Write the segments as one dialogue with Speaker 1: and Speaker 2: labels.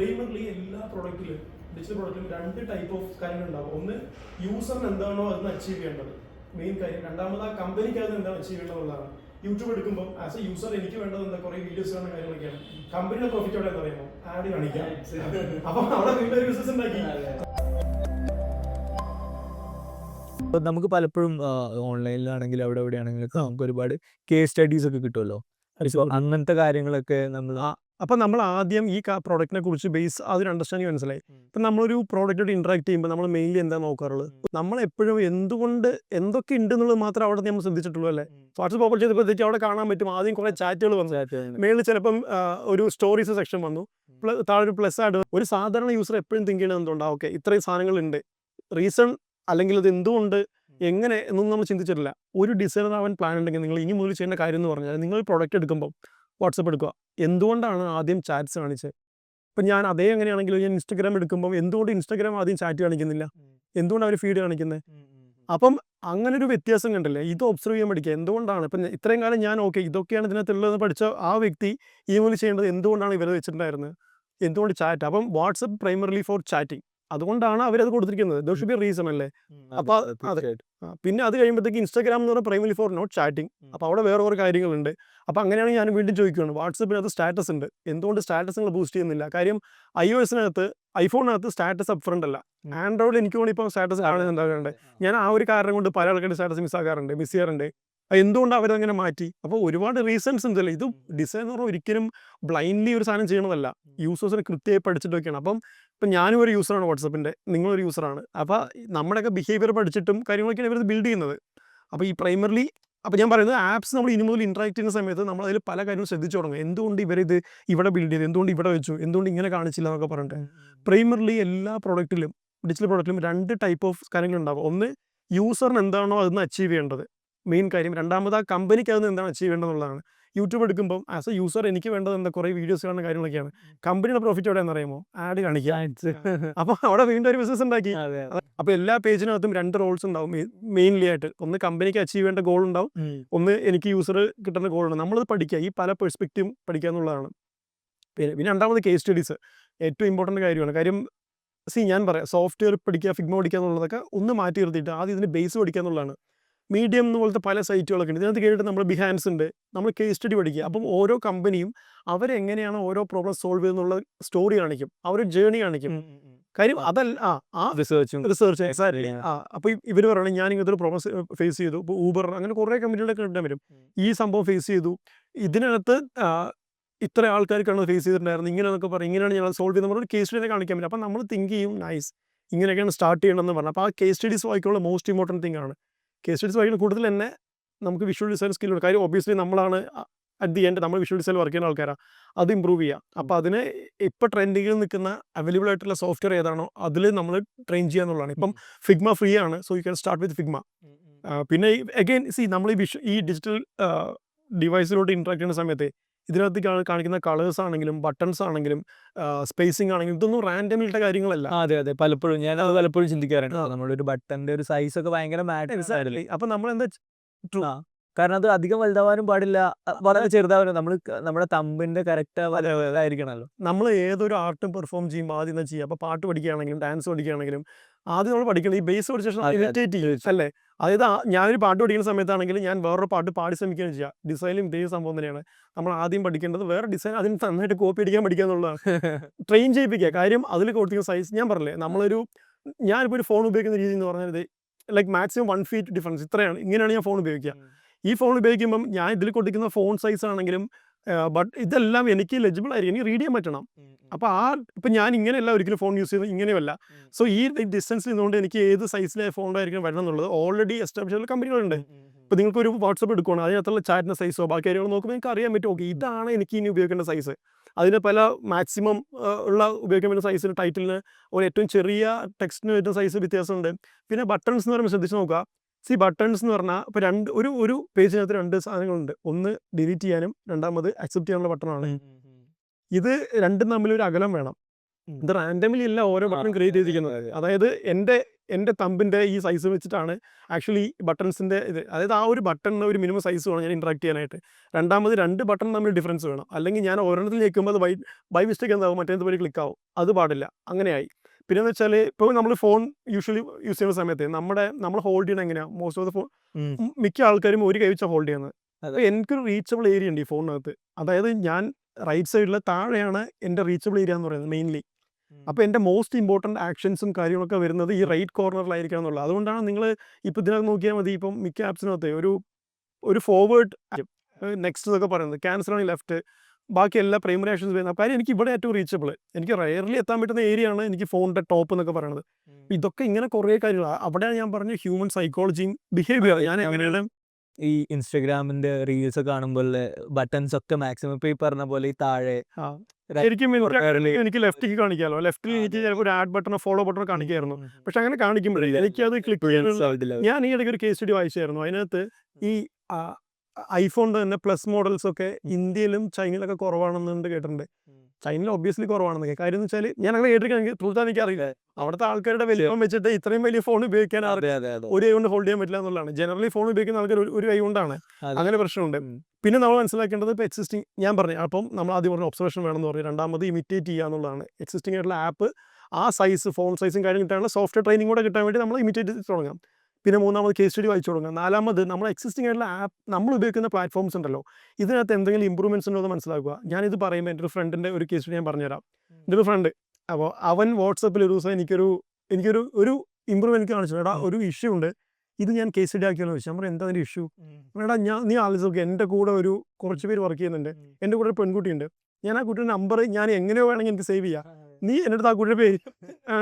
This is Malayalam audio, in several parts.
Speaker 1: പ്രൈമറിലി എല്ലാ പ്രൊഡക്റ്റിലും ഡിജിറ്റൽ പ്രൊഡക്റ്റിലും രണ്ട് ടൈപ്പ് ഓഫ് കാര്യങ്ങൾ ഉണ്ടാവും. ഒന്ന് യൂസറിന് എന്താണോ അതിന് അച്ചീവ് ചെയ്യേണ്ടത്. മെയിൻ കാര്യം. രണ്ടാമത് ആ കമ്പനിക്ക് അത് എന്താണ് അച്ചീവ് ചെയ്യേണ്ടത് യൂട്യൂബ് എടുക്കുമ്പോൾ ആസ് എ യൂസർ എനിക്ക് വേണ്ടത് എന്താ? കുറെ വീഡിയോസ് കാണുന്ന കാര്യങ്ങളൊക്കെയാണ്. കമ്പനിയുടെ പ്രോഫിറ്റ് എവിടെ എന്ന് പറയുമ്പോൾ ആഡ് കാണിക്കാം. അപ്പൊ അവിടെ വീണ്ടും ബിസിനസ് ഉണ്ടാക്കി.
Speaker 2: അപ്പൊ നമുക്ക് പലപ്പോഴും ഓൺലൈനിലാണെങ്കിലും അവിടെ എവിടെയാണെങ്കിലും നമുക്ക് ഒരുപാട് കേസ് സ്റ്റഡീസ് ഒക്കെ കിട്ടുമല്ലോ. അങ്ങനത്തെ കാര്യങ്ങളൊക്കെ നമ്മൾ
Speaker 1: ആ, അപ്പൊ നമ്മൾ ആദ്യം ഈ പ്രോഡക്റ്റിനെ കുറിച്ച് ബേസ് അതൊരു അണ്ടർസ്റ്റാൻഡിങ് മനസ്സിലായി. ഇപ്പൊ നമ്മളൊരു പ്രോഡക്റ്റോട് ഇന്ററാക്ട് ചെയ്യുമ്പോൾ നമ്മൾ മെയിൻലി എന്താ നോക്കാറുള്ളത്? നമ്മൾ എപ്പോഴും എന്തുകൊണ്ട് എന്തൊക്കെ ഉണ്ട് എന്നുള്ളത് മാത്രം അവിടെ നമ്മൾ ശ്രദ്ധിച്ചിട്ടുള്ളൂ അല്ലേ? വാട്സപ്പ് ഓപ്പൺ ചെയ്തപ്പോഴത്തേക്ക് അവിടെ കാണാൻ പറ്റും. ആദ്യം കുറെ ചാറ്റുകൾ വന്നു. മേളിൽ ചിലപ്പം ഒരു സ്റ്റോറീസ് സെക്ഷൻ വന്നു. താഴെ ഒരു പ്ലസ് ആയിട്ട് ഒരു സാധാരണ യൂസർ എപ്പോഴും തിങ്ക് ചെയ്യണത് എന്തുകൊണ്ടാണ് ഓക്കെ ഇത്രയും സാധനങ്ങളുണ്ട് റീസൺ അല്ലെങ്കിൽ അത് എന്തുകൊണ്ട് എങ്ങനെ എന്നൊന്നും നമ്മൾ ചിന്തിച്ചിട്ടില്ല. ഒരു ഡിസൈനർ ആവാൻ പ്ലാൻ ഉണ്ടെങ്കിൽ നിങ്ങൾ ഇനി മുതൽ ചെയ്യേണ്ട കാര്യം എന്ന് പറഞ്ഞാൽ നിങ്ങൾ പ്രൊഡക്റ്റ് എടുക്കുമ്പോൾ വാട്സപ്പ് എടുക്കുക. എന്തുകൊണ്ടാണ് ആദ്യം ചാറ്റ്സ് കാണിച്ചത്? ഇപ്പം ഞാൻ അതേ എങ്ങനെയാണെങ്കിലും ഞാൻ ഇൻസ്റ്റാഗ്രാം എടുക്കുമ്പോൾ എന്തുകൊണ്ട് ഇൻസ്റ്റാഗ്രാം ആദ്യം ചാറ്റ് കാണിക്കുന്നില്ല? എന്തുകൊണ്ട് അവർ ഫീഡ് കാണിക്കുന്നത് അപ്പം അങ്ങനെ ഒരു വ്യത്യാസം കണ്ടില്ലേ? ഇത് ഒബ്സർവ് ചെയ്യാൻ പഠിക്കുക. എന്തുകൊണ്ടാണ്? ഇപ്പം ഇത്രയും കാലം ഞാൻ ഓക്കെ ഇതൊക്കെയാണ് ഇതിനകത്തുള്ളതെന്ന് പഠിച്ച ആ വ്യക്തി ഈ മുതൽ ചെയ്യേണ്ടത് എന്തുകൊണ്ടാണ് ഇവരെ വെച്ചിട്ടുണ്ടായിരുന്നത്? എന്തുകൊണ്ട് ചാറ്റ്? അപ്പം വാട്സപ്പ് പ്രൈമറിലി ഫോർ ചാറ്റിംഗ് അതുകൊണ്ടാണ് അവരത് കൊടുത്തിരിക്കുന്നത്. ദോ ഷുഡ് ബി റീസൺ അല്ലേ? അപ്പൊ അതെ. പിന്നെ അത് കഴിയുമ്പോഴത്തേക്ക് ഇൻസ്റ്റാഗ്രാം എന്ന് പറഞ്ഞാൽ പ്രൈമറി ഫോർ നോട്ട് ചാറ്റിംഗ് അപ്പൊ അവിടെ വേറെ കുറെ കാര്യങ്ങളുണ്ട്. അപ്പൊ അങ്ങനെയാണ് ഞാൻ വീണ്ടും ചോദിക്കുകയാണ് വാട്സപ്പിനകത്ത് സ്റ്റാറ്റസ് ഉണ്ട്. എന്തുകൊണ്ട് സ്റ്റാറ്റസ് നിങ്ങൾ ബൂസ്റ്റ് ചെയ്യുന്നില്ല? കാര്യം ഐ ഒ എസിനകത്ത് ഐഫോണിനകത്ത് സ്റ്റാറ്റസ് അപ്പ് ഫ്രണ്ട് അല്ല ആൻഡ്രോയിഡിൽ എനിക്ക് വേണ്ടി ഇപ്പോൾ സ്റ്റാറ്റസ് എന്താ ഞാൻ ആ ഒരു കാരണം കൊണ്ട് പല ആൾക്കാരുടെ സ്റ്റാറ്റസ് മിസ് ആകാറുണ്ട് മിസ് ചെയ്യാറുണ്ട്. എന്തുകൊണ്ട് അവരങ്ങനെ മാറ്റി? അപ്പോൾ ഒരുപാട് റീസൺസ് ഉണ്ടല്ലോ ഇത് ഡിസൈനർ എന്ന് പറഞ്ഞാൽ ഒരിക്കലും ബ്ലൈൻഡ്ലി ഒരു സാധനം ചെയ്യണതല്ല. യൂസേഴ്സിനെ കൃത്യമായി പഠിച്ചിട്ടൊക്കെയാണ്. അപ്പം ഇപ്പം ഞാനും ഒരു യൂസറാണ് വാട്സപ്പിന്റെ നിങ്ങളൊരു യൂസറാണ് അപ്പോൾ നമ്മുടെയൊക്കെ ബിഹേവിയർ പഠിച്ചിട്ടും കാര്യങ്ങളൊക്കെയാണ് ഇവർ ബിൽഡ് ചെയ്യുന്നത്. അപ്പോൾ ഈ പ്രൈമറിലി അപ്പോൾ ഞാൻ പറയുന്നത് ആപ്സ് നമ്മൾ ഇനി മുതൽ ഇൻട്രാക്ട് ചെയ്യുന്ന സമയത്ത് നമ്മൾ അതിൽ പല കാര്യങ്ങളും ശ്രദ്ധിച്ചു തുടങ്ങും. എന്തുകൊണ്ട് ഇവരിത് ഇവിടെ ബിൽഡ് ചെയ്തു എന്തുകൊണ്ട് ഇവിടെ വെച്ചു എന്തുകൊണ്ട് ഇങ്ങനെ കാണിച്ചില്ല എന്നൊക്കെ പറഞ്ഞിട്ട്. പ്രൈമറിലി എല്ലാ പ്രോഡക്റ്റിലും ഡിജിറ്റൽ പ്രോഡക്റ്റിലും രണ്ട് ടൈപ്പ് ഓഫ് കാര്യങ്ങളുണ്ടാവും ഒന്ന് യൂസറിന് എന്താണോ അതിന് അച്ചീവ് ചെയ്യേണ്ടത്. മെയിൻ കാര്യം. രണ്ടാമത് ആ കമ്പനിക്ക് അതിന് എന്താണ് അച്ചീവ് വേണ്ടതെന്നുള്ളതാണ് എന്നുള്ളതാണ് യൂട്യൂബ് എടുക്കുമ്പോൾ ആസ് എ യൂസർ എനിക്ക് വേണ്ടത് എന്താ? കുറേ വീഡിയോസ് കാണുന്ന കാര്യങ്ങളൊക്കെയാണ്. കമ്പനിയുടെ പ്രോഫിറ്റ് എവിടെ എന്നറിയുമോ ആഡ് കാണിക്കുക. അപ്പോൾ അവിടെ വീണ്ടും ഒരു ബിസിനസ് ഉണ്ടാക്കി.
Speaker 2: അപ്പൊ
Speaker 1: അപ്പോൾ എല്ലാ പേജിനകത്തും രണ്ട് റോൾസ് ഉണ്ടാവും. മെയിൻലി ആയിട്ട്. ഒന്ന് കമ്പനിക്ക് അച്ചീവ് ചെയ്യേണ്ട ഗോൾ ഉണ്ടാവും. ഒന്ന് എനിക്ക് യൂസർ കിട്ടുന്ന ഗോൾ ഉണ്ടാവും. നമ്മളത് പഠിക്കുക. ഈ പല പെർസ്പെക്റ്റീവ് പഠിക്കുക എന്നുള്ളതാണ്. പിന്നെ പിന്നെ രണ്ടാമത് കേസ് സ്റ്റഡീസ് ഏറ്റവും ഇമ്പോർട്ടന്റ് കാര്യമാണ്. കാര്യം സി ഞാൻ പറയാം. സോഫ്റ്റ്വെയർ പഠിക്കുക ഫിഗ്മ പഠിക്കുക എന്നുള്ളതൊക്കെ ഒന്ന് മാറ്റി നിർത്തിയിട്ട് ആദ്യം ഇതിന് ബേസ് പഠിക്കുക എന്നുള്ളതാണ്. മീഡിയം എന്ന് പോലത്തെ പല സൈറ്റുകളൊക്കെ ഉണ്ട്. ഇതിനകത്ത് കേട്ടിട്ട് നമ്മൾ ബിഹാൻസ് ഉണ്ട്. നമ്മൾ കേസ് സ്റ്റഡി പഠിക്കുക. അപ്പം ഓരോ കമ്പനിയും അവരെങ്ങനെയാണ് ഓരോ പ്രോബ്ലം സോൾവ് ചെയ്യുന്നുള്ള സ്റ്റോറി കാണിക്കും. ആ ഒരു ജേണി കാണിക്കും. കാര്യം അതല്ല ആ ആ
Speaker 2: റിസർച്ചും
Speaker 1: റിസർച്ച് എക്സാക്ട്ലി ആ അപ്പോൾ ഇവർ പറയണം ഞാൻ ഇങ്ങനത്തെ ഒരു പ്രോബ്ലം ഫേസ് ചെയ്തു. ഇപ്പോൾ ഊബർ അങ്ങനെ കുറേ കമ്പനികളൊക്കെ കിട്ടാൻ വരും. ഈ സംഭവം ഫേസ് ചെയ്തു. ഇതിനകത്ത് ഇത്ര ആൾക്കാർക്കാണ് ഫേസ് ചെയ്തിട്ടുണ്ടായിരുന്നത്. ഇങ്ങനെയൊക്കെ പറയും. ഇങ്ങനെയാണ് ഞങ്ങൾ സോൾവ് ചെയ്യുന്ന ഒരു കേസ് സ്റ്റഡി കാണിക്കാൻ പറ്റും. അപ്പോൾ നമ്മൾ തിങ്ക് ചെയ്യും നൈസ് ഇങ്ങനെയൊക്കെയാണ് സ്റ്റാർട്ട് ചെയ്യണമെന്ന് പറഞ്ഞു. അപ്പോൾ ആ കേസ് സ്റ്റഡീസ് വായിക്കുള്ള മോസ്റ്റ് ഇമ്പോർട്ടന്റ് തിങ് ആണ്. കേസ് സ്റ്റഡീസ് വായിക്കുന്ന കൂടുതൽ തന്നെ നമുക്ക് വിഷ്വൽ ഡിസൈൻ സ്കില്ലുണ്ട് കാര്യം ഒബിയസ്ലി നമ്മളാണ് അറ്റ് ദി എൻഡ് നമ്മൾ വിഷ്വൽ ഡിസൈൻ വർക്ക് ചെയ്യുന്ന ആൾക്കാരാണ് അത് ഇമ്പ്രൂവ് ചെയ്യുക അപ്പോൾ അതിന് ഇപ്പോൾ ട്രെൻഡിങ്ങിൽ നിൽക്കുന്ന അവൈലബിൾ ആയിട്ടുള്ള സോഫ്റ്റ്വെയർ ഏതാണോ അതിൽ നമ്മൾ ട്രെയിൻ ചെയ്യുക എന്നുള്ളതാണ്. ഇപ്പം ഫിഗ്മ ഫ്രീ ആണ് so you can start with Figma പിന്നെ അഗൈൻ സി നമ്മൾ ഈ വിഷ് ഈ ഡിജിറ്റൽ ഡിവൈസിലോട്ട് ഇൻട്രാക്ട് ചെയ്യുന്ന സമയത്ത് ഇതിനകത്ത് കാണിക്കുന്ന കളേഴ്സ് ആണെങ്കിലും ബട്ടൺസ് ആണെങ്കിലും സ്പേസിംഗ് ആണെങ്കിലും ഇതൊന്നും റാൻഡം റാൻഡമിലിട്ട കാര്യങ്ങളല്ല.
Speaker 2: അതെ അതെ. പലപ്പോഴും ഞാൻ അത് പലപ്പോഴും ചിന്തിക്കാറുണ്ട്. നമ്മുടെ ഒരു ബട്ടന്റെ ഒരു സൈസ് ഒക്കെ ഭയങ്കര മാറ്റേഴ്സ് ആയിരുന്നു
Speaker 1: അപ്പൊ നമ്മൾ എന്താ.
Speaker 2: കാരണം അത് അധികം വലുതാവാനും പാടില്ല. വളരെ ചെറുതാവാനും നമ്മൾ നമ്മുടെ തമ്പിന്റെ കറക്റ്റ് ആയിരിക്കണല്ലോ
Speaker 1: നമ്മൾ ഏതൊരു ആർട്ടും പെർഫോം ചെയ്യുമ്പോൾ ആദ്യം എന്താ ചെയ്യുക അപ്പൊ പാട്ട് പഠിക്കുകയാണെങ്കിലും ഡാൻസ് പഠിക്കുകയാണെങ്കിലും ആദ്യം നമ്മൾ പഠിക്കണം. ഈ ബേസ് പഠിച്ച അല്ലേ? അതായത് ഞാനൊരു പാട്ട് പഠിക്കുന്ന സമയത്താണെങ്കിൽ ഞാൻ വേറൊരു പാട്ട് പാടി ശ്രമിക്കുകയാണ് ചെയ്യുക ഡിസൈനും ഇതേ സംഭവം തന്നെയാണ്. നമ്മൾ ആദ്യം പഠിക്കേണ്ടത് വേറെ ഡിസൈൻ അതിന് നന്നായിട്ട് കോപ്പി അടിക്കാൻ പഠിക്കുക എന്നുള്ളതാണ്. ട്രെയിൻ ചെയ്യിപ്പിക്കുക. കാര്യം അതിൽ കൊടുത്തിരിക്കുന്ന സൈസ് ഞാൻ പറഞ്ഞില്ലേ നമ്മളൊരു ഞാനിപ്പോൾ ഒരു ഫോൺ ഉപയോഗിക്കുന്ന രീതി എന്ന് പറഞ്ഞാൽ like maximum one feet difference ഇത്രയാണ്. ഇങ്ങനെയാണ് ഞാൻ ഫോൺ ഉപയോഗിക്കുക. ഈ ഫോൺ ഉപയോഗിക്കുമ്പം ഞാൻ ഇതിൽ കൊടുക്കുന്ന ഫോൺ സൈസ് ആണെങ്കിലും ബട്ട് ഇതെല്ലാം എനിക്ക് ലെജിബിൾ ആയിരിക്കും. എനിക്ക് റീഡ് ചെയ്യാൻ പറ്റണം. അപ്പോൾ ആ ഇപ്പം ഞാൻ ഇങ്ങനെയല്ല ഒരിക്കലും ഫോൺ യൂസ് ചെയ്യുന്നത്. ഇങ്ങനെയല്ല സോ ഈ ഡിസ്റ്റൻസിൽ നിന്നുകൊണ്ട് എനിക്ക് ഏത് സൈസിലെ ഫോണായിരിക്കും വരണം എന്നുള്ളത് ഓൾറെഡി എസ്റ്റാബ്ലിഷ് ചെയ്ത കമ്പനികളുണ്ട് ഇപ്പോൾ നിങ്ങൾക്ക് ഒരു വാട്സപ്പ് എടുക്കുകയാണ് അതിനകത്തുള്ള ചാറ്റിന്റെ സൈസോ ബാക്കി കാര്യങ്ങൾ നോക്കുമ്പോൾ എനിക്ക് അറിയാൻ പറ്റും. ഓക്കെ ഇതാണ് എനിക്ക് ഇനി ഉപയോഗിക്കേണ്ട സൈസ് അതിന് പല മാക്സിമം ഉള്ള ഉപയോഗിക്കാൻ പറ്റുന്ന സൈസിന് ടൈറ്റിലിന് ഒരു ഏറ്റവും ചെറിയ ടെക്സ്റ്റിന് വരുന്ന സൈസ് വ്യത്യാസമുണ്ട്. പിന്നെ ബട്ടൺസ് എന്ന് പറയുമ്പോൾ ശ്രദ്ധിച്ച് നോക്കുക. സി ബട്ടൺസ് എന്ന് പറഞ്ഞാൽ ഇപ്പോൾ രണ്ട് ഒരു ഒരു പേജിനകത്ത് രണ്ട് സാധനങ്ങളുണ്ട്. ഒന്ന് ഡിലീറ്റ് ചെയ്യാനും രണ്ടാമത് അക്സെപ്റ്റ് ചെയ്യാനുള്ള ബട്ടണാണ് ഇത് രണ്ടും തമ്മിൽ ഒരു അകലം വേണം. ഇത് റാൻഡമിലി അല്ല ഓരോ ബട്ടൺ ക്രിയേറ്റ് ചെയ്തിരിക്കുന്നത്. അതായത് എന്റെ എന്റെ തമ്പിന്റെ ഈ സൈസ് വെച്ചിട്ടാണ് ആക്ച്വലി ബട്ടൺസിന്റെ ഇത്. അതായത് ആ ഒരു ബട്ടണിന് ഒരു മിനിമം സൈസ് വേണം ഞാൻ ഇൻട്രാക്ട് ചെയ്യാനായിട്ട്. രണ്ടാമത് രണ്ട് ബട്ടൺ തമ്മിൽ ഡിഫറൻസ് വേണം. അല്ലെങ്കിൽ ഞാൻ ഓരോന്നത്തിൽ ഞെക്കുമ്പോൾ അത് ബൈ ബൈ മിസ്റ്റേക്ക് എന്താവും? മറ്റേത് പോലെ ക്ലിക്ക് ആവും. അത് പാടില്ല. അങ്ങനെയായി. പിന്നെ എന്ന് വെച്ചാൽ ഇപ്പോൾ നമ്മൾ ഫോൺ യൂഷ്വലി യൂസ് ചെയ്യുന്ന സമയത്ത് നമ്മുടെ നമ്മൾ ഹോൾഡ് ചെയ്യണം എങ്ങനെയാണ് മോസ്റ്റ് ഓഫ് ദ ഫോൺ മിക്ക ആൾക്കാരും ഒരു കൈ വെച്ചാൽ ഹോൾഡ് ചെയ്യുന്നത്. അപ്പോൾ എനിക്കൊരു റീച്ചബിൾ ഏരിയ ഉണ്ട് ഈ ഫോണിനകത്ത് അതായത് ഞാൻ റൈറ്റ് സൈഡിലെ താഴെയാണ് എന്റെ റീച്ചബിൾ ഏരിയ എന്ന് പറയുന്നത് മെയിൻലി അപ്പോൾ എന്റെ മോസ്റ്റ് ഇമ്പോർട്ടന്റ് ആക്ഷൻസും കാര്യങ്ങളൊക്കെ വരുന്നത് ഈ റൈറ്റ് കോർണറിലായിരിക്കണം എന്നുള്ളത്. അതുകൊണ്ടാണ് നിങ്ങൾ ഇപ്പൊ ഇതിനകത്ത് നോക്കിയാൽ മതി. ഇപ്പം മിക്ക ആപ്സിനകത്ത് ഒരു ഒരു ഫോർവേഡ് നെക്സ്റ്റ് എന്നൊക്കെ പറയുന്നത്. ക്യാൻസൽ ആണ് ലെഫ്റ്റ് ബാക്കി എല്ലാ പ്രൈമറി ആക്ഷൻസ് വരുന്നത് കാര്യം എനിക്ക് ഇവിടെ ഏറ്റവും റീച്ചബിൾ എനിക്ക് റയർലി എത്താൻ പറ്റുന്ന ഏരിയ ആണ് എനിക്ക് ഫോണിന്റെ ടോപ്പ് എന്നൊക്കെ പറയുന്നത് ഇതൊക്കെ ഇങ്ങനെ കുറേ കാര്യങ്ങളാണ് അവിടെയാണ് ഞാൻ പറഞ്ഞ ഹ്യൂമൻ സൈക്കോളജിയും ബിഹേവിയർ ഞാൻ എങ്ങനെയാണ്
Speaker 2: ഈ ഇൻസ്റ്റഗ്രാമിന്റെ റീൽസ് കാണുമ്പോൾ ബട്ടൺസ് ഒക്കെ മാക്സിമം ഇപ്പൊ ഈ പറഞ്ഞ പോലെ ഈ താഴെ
Speaker 1: ശരിക്കും എനിക്ക് ലെഫ്റ്റിക്ക് കാണിക്കാമല്ലോ ലെഫ്റ്റിൽ എനിക്ക് ചിലപ്പോൾ ഒരു ആഡ് ബട്ടണോ ഫോളോ ബട്ടണോ കാണിക്കായിരുന്നു. പക്ഷെ അങ്ങനെ കാണിക്കുമ്പോഴേ
Speaker 2: എനിക്ക്
Speaker 1: എനിക്കത് ക്ലിക്ക്
Speaker 2: ചെയ്യാൻ.
Speaker 1: ഞാൻ ഈ ഇടയ്ക്ക് ഒരു കേസ് സ്റ്റഡി വായിച്ചായിരുന്നു. അതിനകത്ത് ഈ ഐഫോണിന്റെ തന്നെ പ്ലസ് മോഡൽസ് ഒക്കെ ഇന്ത്യയിലും ചൈനയിലൊക്കെ കുറവാണെന്നുണ്ട് കേട്ടിട്ടുണ്ട്. ചൈനയിൽ ഒബ്വിയസ്ലി കുറവാണെന്ന് കാര്യം എന്ന് വെച്ചാൽ ഞാൻ അങ്ങനെ കേട്ടിരിക്കാൻ ട്രൂത്ത് എനിക്ക് അറിയില്ല അവിടുത്തെ ആൾക്കാരുടെ വലിപ്പം വെച്ചിട്ട് ഇത്രയും വലിയ ഫോൺ ഉപയോഗിക്കാൻ ഒരു കൈ കൊണ്ട് ഹോൾഡ് ചെയ്യാൻ പറ്റില്ല എന്നുള്ളതാണ്. ജനറലി ഫോൺ ഉപയോഗിക്കുന്ന ആൾക്കാർ ഒരു- കൈ കൊണ്ടാണ്. അങ്ങനെ പ്രശ്നമുണ്ട്. പിന്നെ നമ്മൾ മനസ്സിലാക്കേണ്ടത് ഇപ്പോൾ എക്സിസ്റ്റിംഗ് ഞാൻ പറഞ്ഞു അപ്പം നമ്മൾ ആദ്യം പറഞ്ഞ ഒബ്സർവേഷൻ വേണമെന്ന് പറഞ്ഞു. രണ്ടാമത് ഇമിറ്റേറ്റ് ചെയ്യുക എന്നുള്ളതാണ്. എക്സിസ്റ്റിംഗ് ആയിട്ടുള്ള ആപ്പ് ആ സൈസ് ഫോൺ സൈസും കാര്യം കിട്ടാനുള്ള സോഫ്റ്റ്വെയർ ട്രെയിനിങ് കൂടെ കിട്ടാൻ വേണ്ടി നമ്മൾ ഇമിറ്റേറ്റ് ചെയ്ത് തുടങ്ങാം. പിന്നെ മൂന്നാമത് കേസ് സ്റ്റഡി വായിച്ചു തുടങ്ങുക. നാലാമത് നമ്മൾ എക്സിസ്റ്റിംഗ് ആയിട്ടുള്ള ആപ്പ് നമ്മൾ ഉപയോഗിക്കുന്ന പ്ലാറ്റ്ഫോംസ് ഉണ്ടല്ലോ. ഇതിനകത്ത് എന്തെങ്കിലും ഇമ്പ്രൂവ്മെന്റ്സ് ഉണ്ടോ എന്ന് മനസ്സിലാക്കുക. ഞാനിത് പറയുമ്പോൾ എന്റെ ഒരു ഫ്രണ്ടിന്റെ ഒരു കേസ് സ്റ്റഡി ഞാൻ പറഞ്ഞുതരാം. എന്റെ ഒരു ഫ്രണ്ട് അപ്പോൾ അവൻ വാട്സപ്പിൽ ഒരു ദിവസം എനിക്കൊരു എനിക്കൊരു ഒരു ഇമ്പ്രൂവ്മെന്റ് എനിക്ക് കാണിച്ചു. എടാ. ഒരു ഇഷ്യൂ ഉണ്ട്. ഇത് ഞാൻ കേസ് സ്റ്റഡി ആക്കിയെന്ന് ചോദിച്ചു. നമ്മൾ എന്താ അതിന്റെ ഇഷ്യൂ എടാ ഞാൻ നീ ആലോചിച്ച് എന്റെ കൂടെ ഒരു കുറച്ച് പേര് വർക്ക് ചെയ്യുന്നുണ്ട്. എന്റെ കൂടെ ഒരു പെൺകുട്ടിയുണ്ട്. ഞാൻ ആ കുട്ടിയുടെ നമ്പർ ഞാൻ എങ്ങനെയോ വേണമെങ്കിൽ എനിക്ക് സേവ് ചെയ്യാം. നീ എന്റെ അടുത്ത് ആ കുട്ടിയുടെ പേര്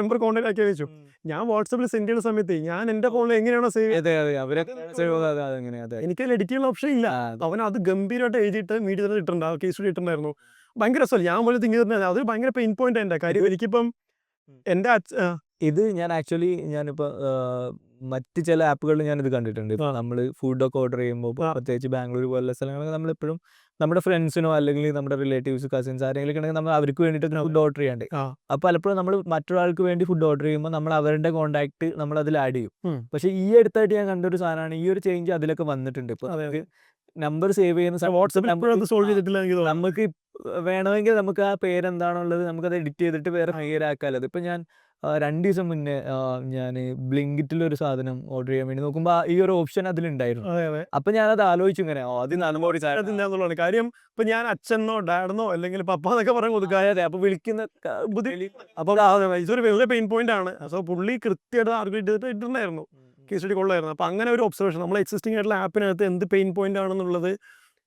Speaker 1: നമ്പർ കോൺടാക്ട് ആക്കി വെച്ചു. ഞാൻ വാട്സപ്പിൽ സെൻഡ് ചെയ്യുന്ന സമയത്ത് ഞാൻ എന്റെ ഫോണിൽ എങ്ങനെയാണോ സേവ്
Speaker 2: അതെ അതെ.
Speaker 1: എനിക്ക് എഡിറ്റ് ചെയ്യാനുള്ള ഓപ്ഷൻ ഇല്ല. അവൻ അത് ഗംഭീരമായിട്ട് എഴുതിയിട്ട് മീഡിയ ഇട്ടിട്ടുണ്ട്. കേസ് സ്റ്റഡി ഇട്ടിട്ടുണ്ടായിരുന്നു. ഭയങ്കര രസമല്ല? ഞാൻ പോലെ തിങ്ങി തന്നെ അത് ഭയങ്കര പെയിൻ പോയിന്റ് എന്റെ. കാര്യം എനിക്കിപ്പം എന്റെ എന്റെ
Speaker 2: ഇത് ഞാൻ ആക്ച്വലി ഞാനിപ്പോ മറ്റ് ചില ആപ്പുകളിൽ ഇത് കണ്ടിട്ടുണ്ട്. ഇപ്പൊ നമ്മൾ ഫുഡൊക്കെ ഓർഡർ ചെയ്യുമ്പോൾ പ്രത്യേകിച്ച് ബാംഗ്ലൂർ പോലുള്ള സ്ഥലങ്ങളൊക്കെ നമ്മളെപ്പോഴും നമ്മുടെ ഫ്രണ്ട്സിനോ അല്ലെങ്കിൽ നമ്മുടെ റിലേറ്റീവ്സ് കസിൻസ് ആരെങ്കിലും ഒക്കെ ഉണ്ടെങ്കിൽ നമ്മൾ അവർക്ക് വേണ്ടിയിട്ട് ഫുഡ് ഓർഡർ ചെയ്യാണ്ട് അപ്പൊ പലപ്പോഴും നമ്മൾ മറ്റൊരാൾക്ക് വേണ്ടി ഫുഡ് ഓർഡർ ചെയ്യുമ്പോൾ നമ്മൾ അവരുടെ കോൺടാക്ട് നമ്മൾ അതിൽ ആഡ് ചെയ്യും. പക്ഷെ ഈ അടുത്തായിട്ട് ഞാൻ കണ്ട ഒരു സാധനമാണ് ഈ ഒരു ചേഞ്ച് അതിലൊക്കെ വന്നിട്ടുണ്ട്. ഇപ്പൊ. നമ്പർ സേവ് ചെയ്യുന്ന
Speaker 1: വാട്സ്ആപ്പ് സോൾവ് ചെയ്തിട്ടില്ല
Speaker 2: നമുക്ക് വേണമെങ്കിൽ നമുക്ക് ആ പേരെന്താണുള്ളത് അത് എഡിറ്റ് ചെയ്തിട്ട് വേറെ ഹയർ ആക്കാലോ അതിപ്പോ ഞാൻ ആ, രണ്ട് ദിവസം മുന്നേ ഞാൻ ബ്ലിങ്കിറ്റിൽ ഒരു സാധനം ഓർഡർ ചെയ്യാൻ വേണ്ടി നോക്കുമ്പോൾ ഈ ഒരു ഓപ്ഷൻ അതിലുണ്ടായിരുന്നു.
Speaker 1: അതെ അതെ.
Speaker 2: അപ്പൊ ഞാനത് ആലോചിച്ചു ഇങ്ങനെ ഓ അത് നല്ലപോലെ
Speaker 1: അതില്ലാന്നുള്ളതാണ് കാര്യം ഇപ്പൊ ഞാൻ അച്ഛനോ ഡാഡെന്നോ അല്ലെങ്കിൽ പപ്പ എന്നൊക്കെ പറയാൻ കൊടുക്കുക
Speaker 2: അതെ അപ്പൊ വിളിക്കുന്ന ക-
Speaker 1: ബുദ്ധി അപ്പൊ ഇതൊരു വലിയ പെയിൻ പോയിന്റ് ആണ്. സോ പുള്ളി കൃത്യമായിട്ട് ആർഗ്യുമെന്റ് ചെയ്തിട്ട് ഇട്ടിട്ടുണ്ടായിരുന്നു. കേസ് സ്റ്റഡി കൊള്ളായിരുന്നു. അപ്പൊ അങ്ങനെ ഒരു ഒബ്സർവേഷൻ നമ്മൾ എക്സിസ്റ്റിംഗ് ആയിട്ടുള്ള ആപ്പിനകത്ത് എന്ത് പെയിൻ പോയിന്റ് ആണെന്നുള്ളത്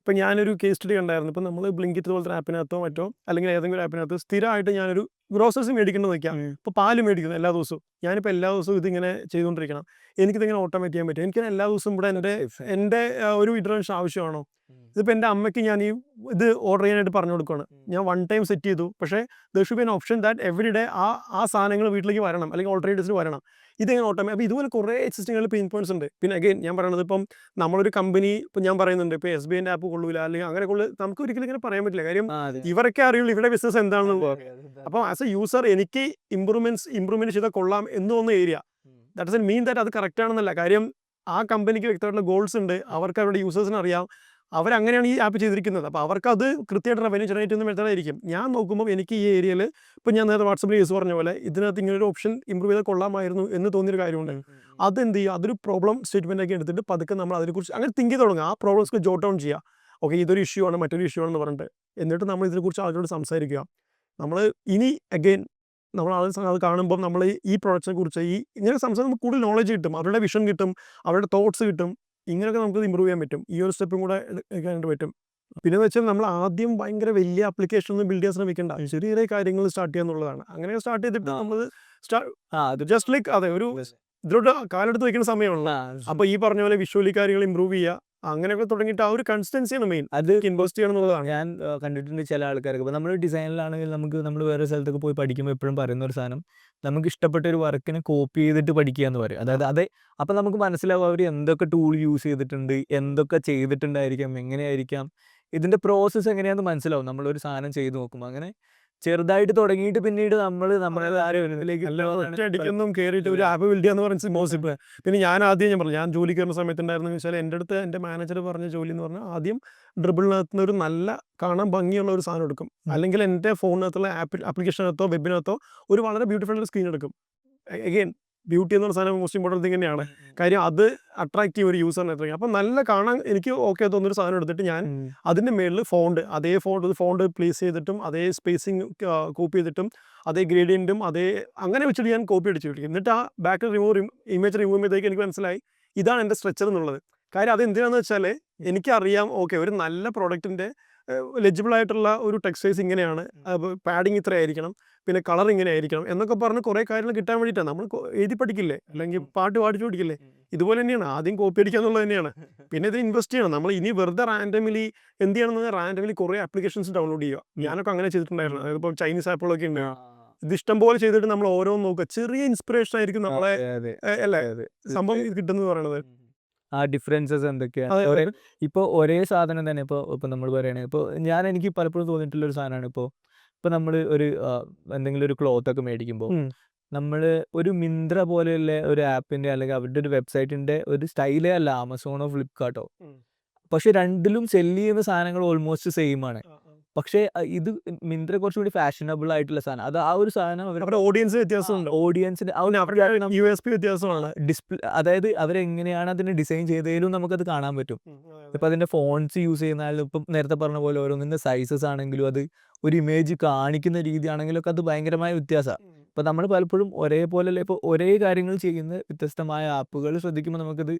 Speaker 1: ഇപ്പൊ ഞാനൊരു കേസ് സ്റ്റഡി ഉണ്ടായിരുന്നു ഇപ്പൊ നമ്മൾ ബ്ലിങ്കിറ്റ് പോലത്തെ ആപ്പിനകത്തോ മറ്റോ അല്ലെങ്കിൽ ഏതെങ്കിലും ഒരു ആപ്പിനകത്ത് സ്ഥിരമായിട്ട് ഞാനൊരു ഗ്രോസറീസ് മേടിക്കേണ്ടത് നിൽക്കാം ഇപ്പോൾ പാൽ മേടിക്കുന്നത് എല്ലാ ദിവസവും. ഞാനിപ്പോൾ എല്ലാ ദിവസവും ഇതിങ്ങനെ ചെയ്തുകൊണ്ടിരിക്കണം എനിക്കിതിങ്ങനെ ഓട്ടോമേറ്റ് ചെയ്യാൻ പറ്റും. എനിക്ക് എല്ലാ ദിവസവും ഇവിടെ എന്റെ എന്റെ ഒരു ഇന്റർവെൻഷൻ ആവശ്യമാണോ? ഇതിപ്പോൾ എന്റെ അമ്മയ്ക്ക് ഞാൻ ഈ ഇത് ഓർഡർ ചെയ്യാനായിട്ട് പറഞ്ഞു കൊടുക്കുകയാണ് ഞാൻ വൺ ടൈം സെറ്റ് ചെയ്തു. പക്ഷേ there should be an option that every day ആ ആ സാധനങ്ങൾ വീട്ടിലേക്ക് വരണം. അല്ലെങ്കിൽ ഓൾട്ടർനേറ്റീവ്സിന് വരണം. ഇതെങ്ങനെ ഓട്ടോമേ അപ്പോൾ ഇതുപോലെ കുറേ എക്സിസ്റ്റിങ്ങൾ പെയിൻ പോയിന്റ്സ് ഉണ്ട്. പിന്നെ അഗൈൻ ഞാൻ പറയുന്നത് ഇപ്പം നമ്മളൊരു കമ്പനി ഇപ്പം ഞാൻ പറയുന്നുണ്ട്. ഇപ്പോൾ എസ് ബി ഐന്റെ ആപ്പ് കൊള്ളൂല. അല്ലെങ്കിൽ അങ്ങനെ കൊള്ളു നമുക്ക് ഒരിക്കലും ഇങ്ങനെ പറയാൻ പറ്റില്ല. കാര്യം ഇവരൊക്കെ അറിയുള്ളൂ ഇവരുടെ ബിസിനസ് എന്താണെന്ന്. അപ്പോൾ ആസ് എ യൂസർ എനിക്ക് ഇമ്പ്രൂവ്മെന്റ്സ് ഇമ്പ്രൂവ്മെന്റ് ചെയ്താൽ കൊള്ളാം എന്ന് തോന്നുന്ന area that is mean that അത് കറക്റ്റ് ആണെന്നല്ല. കാര്യം ആ കമ്പനിക്ക് വ്യക്തമായിട്ടുള്ള ഗോൾസ് ഉണ്ട്. അവർക്ക് അവരുടെ യൂസേഴ്സിന് അറിയാം. അവരങ്ങനെയാണ് ഈ ആപ്പ് ചെയ്തിരിക്കുന്നത്. അപ്പോൾ അവർക്ക് അത് കൃത്യമായിട്ട് റവന്യൂ ജനറേറ്റ് ചെയ്യുന്ന മെത്തേഡായിരിക്കും ഞാൻ നോക്കുമ്പോൾ എനിക്ക് ഈ ഏരിയയിൽ ഇപ്പം ഞാൻ നേരത്തെ വാട്സപ്പിൽ യൂസ് പറഞ്ഞ പോലെ ഇതിനകത്ത് ഇങ്ങനെ ഒരു ഓപ്ഷൻ ഇമ്പ്രൂവ് ചെയ്താൽ കൊള്ളാമായിരുന്നു എന്ന് തോന്നിയൊരു കാര്യമുണ്ട്. അതെന്ത് ചെയ്യുക? അതൊരു പ്രോബ്ലം സ്റ്റേറ്റ്മെന്റ് ഒക്കെ എടുത്തിട്ട് പതുക്കെ നമ്മൾ അതിനെക്കുറിച്ച് അങ്ങനെ തിങ്കി ചെയ്ത് തുടങ്ങുക. ആ പ്രോബ്ലംസ് ജോട്ട് ഡൗൺ ചെയ്യുക. ഓക്കെ ഇതൊരു ഇഷ്യൂ ആണ് മറ്റൊരു ഇഷ്യൂ ആണെന്ന് പറഞ്ഞിട്ട്. എന്നിട്ട് നമ്മൾ ഇതിനെക്കുറിച്ച് ആളുകളോട് സംസാരിക്കുക. നമ്മൾ ഇനി അഗെയിൻ നമ്മൾ അത് അത് കാണുമ്പോൾ നമ്മൾ ഈ പ്രോഡക്റ്റിനെ കുറിച്ച് ഈ ഇങ്ങനെ സംസാരം നമുക്ക് കൂടുതൽ നോളജ് കിട്ടും അവരുടെ വിഷൻ കിട്ടും അവരുടെ തോട്ട്സ് കിട്ടും. ഇങ്ങനെയൊക്കെ നമുക്ക് ഇമ്പ്രൂവ് ചെയ്യാൻ പറ്റും. ഈ ഒരു സ്റ്റെപ്പും കൂടെ എടു- എടുക്കാനായിട്ട് പറ്റും. പിന്നെ എന്ന് വെച്ചാൽ നമ്മൾ ആദ്യം ഭയങ്കര വലിയ ആപ്ലിക്കേഷൻ ഒന്നും ബിൽഡ് ചെയ്യാൻ ശ്രമിക്കേണ്ട. ചെറിയ ചെറിയ കാര്യങ്ങൾ സ്റ്റാർട്ട് ചെയ്യുക എന്നുള്ളതാണ്. അങ്ങനെ സ്റ്റാർട്ട് ചെയ്തിട്ട്. നമ്മൾ ജസ്റ്റ് ലൈക്ക് അതെ ഒരു ഇതിലോട്ട് കാലെടുത്ത് വെക്കുന്ന സമയമാണ് അപ്പൊ ഈ പറഞ്ഞ പോലെ വിഷ്വലി കാര്യങ്ങൾ ഇമ്പ്രൂവ് ചെയ്യുക. അങ്ങനെയൊക്കെ തുടങ്ങിയിട്ട് ആ ഒരു കൺസിസ്റ്റൻസിയാണ് മെയിൻ
Speaker 2: അത്
Speaker 1: ഇൻവെസ്റ്റ് ചെയ്യണം എന്നുള്ളതാണ്.
Speaker 2: ഞാൻ കണ്ടിട്ടുണ്ട് ചില ആൾക്കാർക്ക് ഇപ്പോൾ നമ്മൾ ഡിസൈനിലാണെങ്കിൽ നമുക്ക് നമ്മൾ വേറെ സ്ഥലത്തൊക്കെ പോയി പഠിക്കുമ്പോൾ എപ്പോഴും പറയുന്ന ഒരു സാധനം നമുക്ക് ഇഷ്ടപ്പെട്ട ഒരു വർക്കിനെ കോപ്പി ചെയ്തിട്ട് പഠിക്കുക എന്ന് പറയും. അതായത് അതെ അപ്പം നമുക്ക് മനസ്സിലാവും അവർ എന്തൊക്കെ ടൂൾ യൂസ് ചെയ്തിട്ടുണ്ട് എന്തൊക്കെ ചെയ്തിട്ടുണ്ടായിരിക്കാം എങ്ങനെയായിരിക്കാം ഇതിന്റെ പ്രോസസ്സ് എങ്ങനെയാണെന്ന് മനസ്സിലാവും. നമ്മളൊരു സാധനം ചെയ്ത് നോക്കുമ്പോൾ അങ്ങനെ ചെറുതായിട്ട് തുടങ്ങിയിട്ട് പിന്നീട് നമ്മൾ
Speaker 1: ഒറ്റ കയറിയിട്ട് ഒരു ആപ്പ് ബിൽഡ് ചെയ്യാന്ന് പറയുന്നത് ഇമ്പോസിബിൾ പിന്നെ ഞാൻ ആദ്യം ഞാൻ പറഞ്ഞു ഞാൻ ജോലി കയറുന്ന സമയത്തുണ്ടായിരുന്നു വെച്ചാൽ എന്റെ അടുത്ത് എന്റെ മാനേജർ പറഞ്ഞ ജോലി എന്ന് പറഞ്ഞാൽ ആദ്യം ഡ്രിബിളിനകത്ത് ഒരു നല്ല കാണാൻ ഭംഗിയുള്ള ഒരു സാധനം എടുക്കും. അല്ലെങ്കിൽ എന്റെ ഫോണിനകത്തുള്ള ആപ്പ് ആപ്ലിക്കേഷനകത്തോ വെബിനകത്തോ ഒരു വളരെ ബ്യൂട്ടിഫുൾ സ്ക്രീൻ എടുക്കും. ബ്യൂട്ടി എന്ന് പറഞ്ഞ സാധനം മോസ്റ്റ് ഇമ്പോർട്ടന്റ് തിങ് തന്നെയാണ്. കാര്യം അത് അട്രാക്റ്റീവ് ഒരു യൂസർ എത്രയും അപ്പം നല്ല കാണാൻ എനിക്ക് ഓക്കെ തോന്നുന്നൊരു സാധനം എടുത്തിട്ട് ഞാൻ. അതിന്റെ മേളിൽ ഫോണ്ട് അതേ ഫോണ്ട് ഫോണ്ട് പ്ലേസ് ചെയ്തിട്ടും അതേ സ്പേസിങ് കോപ്പി ചെയ്തിട്ടും അതേ ഗ്രേഡിയന്റും അതേ അങ്ങനെ വെച്ചിട്ട് ഞാൻ കോപ്പി അടിച്ച് വിളിക്കും എന്നിട്ട് ആ ബാക്കിൽ റിമൂവ് ഇമേജ് റിമൂവ് ചെയ്തേക്ക് എനിക്ക് മനസ്സിലായി ഇതാണ് എന്റെ സ്ട്രെച്ചർ എന്നുള്ളത്. കാര്യം അത് എന്തിനാണെന്ന് വെച്ചാൽ എനിക്കറിയാം ഓക്കെ ഒരു നല്ല പ്രോഡക്റ്റിന്റെ ലെജിബിൾ ആയിട്ടുള്ള ഒരു ടെക്സ്റ്റൈസ് ഇങ്ങനെയാണ്. പാഡിങ് ഇത്ര ആയിരിക്കണം പിന്നെ കളർ ഇങ്ങനെ ആയിരിക്കണം എന്നൊക്കെ പറഞ്ഞ് കുറേ കാര്യങ്ങൾ കിട്ടാൻ വേണ്ടിയിട്ടാണ്. നമ്മൾ എഴുതി പഠിക്കില്ലേ? അല്ലെങ്കിൽ പാട്ട് പാടിച്ചു പഠിക്കില്ലേ? ഇതുപോലെ തന്നെയാണ്. ആദ്യം കോപ്പി അടിക്കുക എന്നുള്ളത് തന്നെയാണ്. പിന്നെ ഇത് ഇൻവെസ്റ്റ് ചെയ്യണം. നമ്മൾ ഇനി വെറുതെ റാൻഡമിലി എന്ത് ചെയ്യണമെന്ന് റാൻഡമിലി കുറേ ആപ്ലിക്കേഷൻസ് ഡൗൺലോഡ് ചെയ്യുക. ഞാനൊക്കെ അങ്ങനെ ചെയ്തിട്ടുണ്ടായിരുന്നു. അതായത് ഇപ്പോൾ ചൈനീസ് ആപ്പുകളൊക്കെ ഉണ്ട്. ഇത് ഇഷ്ടം പോലെ ചെയ്തിട്ട് നമ്മൾ ഓരോന്ന് നോക്കുക. ചെറിയ ഇൻസ്പിറേഷൻ ആയിരിക്കും നമ്മളെ അല്ലേ?
Speaker 2: അതെ.
Speaker 1: സംഭവം ഇത് കിട്ടുന്നത് പറയണത്.
Speaker 2: ആ ഡിഫറൻസസ് എന്തൊക്കെയാണ് ഇപ്പോൾ ഒരേ സാധനം തന്നെ ഇപ്പോൾ ഇപ്പം നമ്മൾ പറയുകയാണെങ്കിൽ ഇപ്പോൾ ഞാൻ എനിക്ക് പലപ്പോഴും തോന്നിയിട്ടുള്ള ഒരു സാധനമാണ് ഇപ്പോൾ ഇപ്പം നമ്മൾ ഒരു ആ, എന്തെങ്കിലും ഒരു ക്ലോത്ത് ഒക്കെ മേടിക്കുമ്പോൾ
Speaker 1: ഉം.
Speaker 2: നമ്മൾ ഒരു മിന്ത്ര പോലെയുള്ള ഒരു ആപ്പിന്റെ അല്ലെങ്കിൽ അവരുടെ ഒരു വെബ്സൈറ്റിന്റെ ഒരു സ്റ്റൈലേ അല്ല ആമസോണോ ഫ്ലിപ്കാർട്ടോ
Speaker 1: ഉം.
Speaker 2: പക്ഷെ രണ്ടിലും സെൽ ചെയ്യുന്ന സാധനങ്ങൾ ഓൾമോസ്റ്റ് സെയിം ആണ്. പക്ഷേ ഇത് മിന്ത്ര കുറച്ചുകൂടി ഫാഷനബിൾ ആയിട്ടുള്ള സാധനം. അത് ആ ഒരു സാധനം
Speaker 1: അവരുടെ ഓഡിയൻസ് വ്യത്യാസമുണ്ട്.
Speaker 2: ഓഡിയൻസിന്
Speaker 1: പിന്നെ അവരുടെ യു എസ് പി വ്യത്യാസമാണ്.
Speaker 2: ഡിസ്പ്ലേ അതായത് അവരെങ്ങനെയാണ് അതിനെ ഡിസൈൻ ചെയ്തതിലും നമുക്കത് കാണാൻ പറ്റും. ഇപ്പം അതിന്റെ ഫോൺസ് യൂസ് ചെയ്യുന്നാലും ഇപ്പം നേരത്തെ പറഞ്ഞ പോലെ ഓരോന്നിന്റെ സൈസസ് ആണെങ്കിലും അത് ഒരു ഇമേജ് കാണിക്കുന്ന രീതിയാണെങ്കിലും ഒക്കെ അത് ഭയങ്കരമായ വ്യത്യാസമാണ് ഇപ്പം നമ്മൾ പലപ്പോഴും ഒരേ പോലെ ഇപ്പോൾ ഒരേ കാര്യങ്ങൾ ചെയ്യുന്ന വ്യത്യസ്തമായ ആപ്പുകൾ ശ്രദ്ധിക്കുമ്പോൾ നമുക്കത്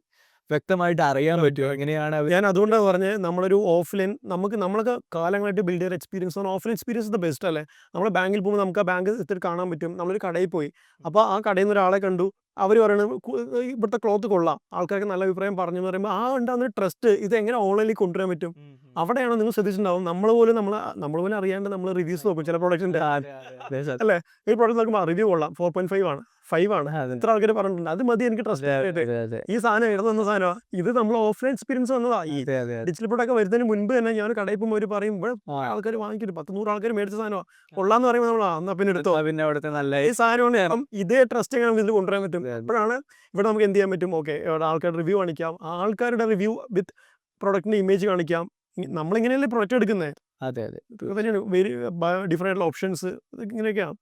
Speaker 2: വ്യക്തമായിട്ട് അറിയാൻ പറ്റുമോ എങ്ങനെയാണ്
Speaker 1: ഞാൻ അതുകൊണ്ടാണ് പറഞ്ഞത് നമ്മളൊരു ഓഫ്ലൈൻ നമുക്ക് നമ്മളൊക്കെ കാലങ്ങളായിട്ട് ബിൽഡ് ചെയ്ത എക്സ്പീരിയൻസ് ആണ് ഓഫ്ലൈൻ എക്സ്പീരിയൻസ് ദ ബെസ്റ്റ് അല്ലേ? നമ്മൾ ബാങ്കിൽ പോകുമ്പോൾ നമുക്ക് ആ ബാങ്ക് എത്തിയിട്ട് കാണാൻ പറ്റും. നമ്മളൊരു കടയിൽ പോയി. അപ്പോൾ ആ കടയിൽ നിന്ന് ഒരാളെ കണ്ടു. അവർ പറയുന്നത് "കു- ഇവിടുത്തെ ക്ലോത്ത് കൊള്ളാം. ആൾക്കാർക്ക് നല്ല അഭിപ്രായം പറഞ്ഞു എന്ന് പറയുമ്പോൾ ആ ഉണ്ടാകുന്ന ട്രസ്റ്റ് ഇത് എങ്ങനെ ഓൺലൈനിൽ കൊണ്ടുവരാൻ പറ്റും? അവിടെയാണ് നിങ്ങൾ ശ്രദ്ധിച്ചിട്ടുണ്ടാവും നമ്മൾ പോലും നമ്മൾ നമ്മൾ പോലും അറിയാണ്ട് നമ്മൾ റിവ്യൂസ് നോക്കും. ചില പ്രോഡക്റ്റിന്റെ ഈ പ്രോഡക്റ്റ് നോക്കുമ്പോൾ റിവ്യൂ കൊള്ളാം. ഫോർ പോയിന്റ് ഫൈവ് ആണ്. ഫൈവ് ആണ്. ഇത്ര ആൾക്കാർ പറഞ്ഞിട്ടുണ്ട്. അത് മതി എനിക്ക് ട്രസ്റ്റ് ആയിട്ട്. ഈ സാധനം എവിടെ വന്ന സാധനമാണ് ഇത് നമ്മൾ ഓഫ്ലൈൻ എക്സ്പീരിയൻസ് വന്നതാ. ഈ ഡിജിറ്റൽ പ്രൊഡക്റ്റ് വരുന്നതിന് മുൻപ് തന്നെ ഞാൻ കടയിൽ പോകുമ്പോൾ അവർ പറയും ഇവിടെ ആൾക്കാർ വാങ്ങിക്കും പത്ത് നൂറ് ആൾക്കാർ മേടിച്ച സാധനമാ. കൊള്ളാന്ന് പറയുമ്പോൾ നമ്മൾ എന്നാ പിന്നെ എടുത്തോ?
Speaker 2: പിന്നെ അവിടുത്തെ നല്ല
Speaker 1: ഈ സാധനമാണ് ഇതേ ട്രസ്റ്റ് നമുക്ക് ഇതിൽ കൊണ്ടുവരാൻ പറ്റും. അപ്പോഴാണ് ഇവിടെ നമുക്ക് എന്ത് ചെയ്യാൻ പറ്റും? ഓക്കെ ഇവിടെ ആൾക്കാരുടെ റിവ്യൂ കാണിക്കാം. ആൾക്കാരുടെ റിവ്യൂ വിത്ത് പ്രൊഡക്റ്റിന്റെ ഇമേജ് കാണിക്കാം. നമ്മളിങ്ങനെയല്ലേ പ്രൊഡക്റ്റ് എടുക്കുന്നത്
Speaker 2: അതെ അതെ.
Speaker 1: തന്നെയാണ്. വെരി ഡിഫറെന്റ് ആയിട്ടുള്ള ഓപ്ഷൻസ് ഇങ്ങനെയൊക്കെയാണ്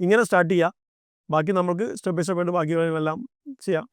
Speaker 1: ഇങ്ങനെ സ്റ്റാർട്ട് ചെയ്യുക ബാക്കി നമുക്ക് സ്റ്റെപ്പ് ബൈ സ്റ്റെപ്പ് ആയിട്ട് ബാക്കി എല്ലാം ചെയ്യാം.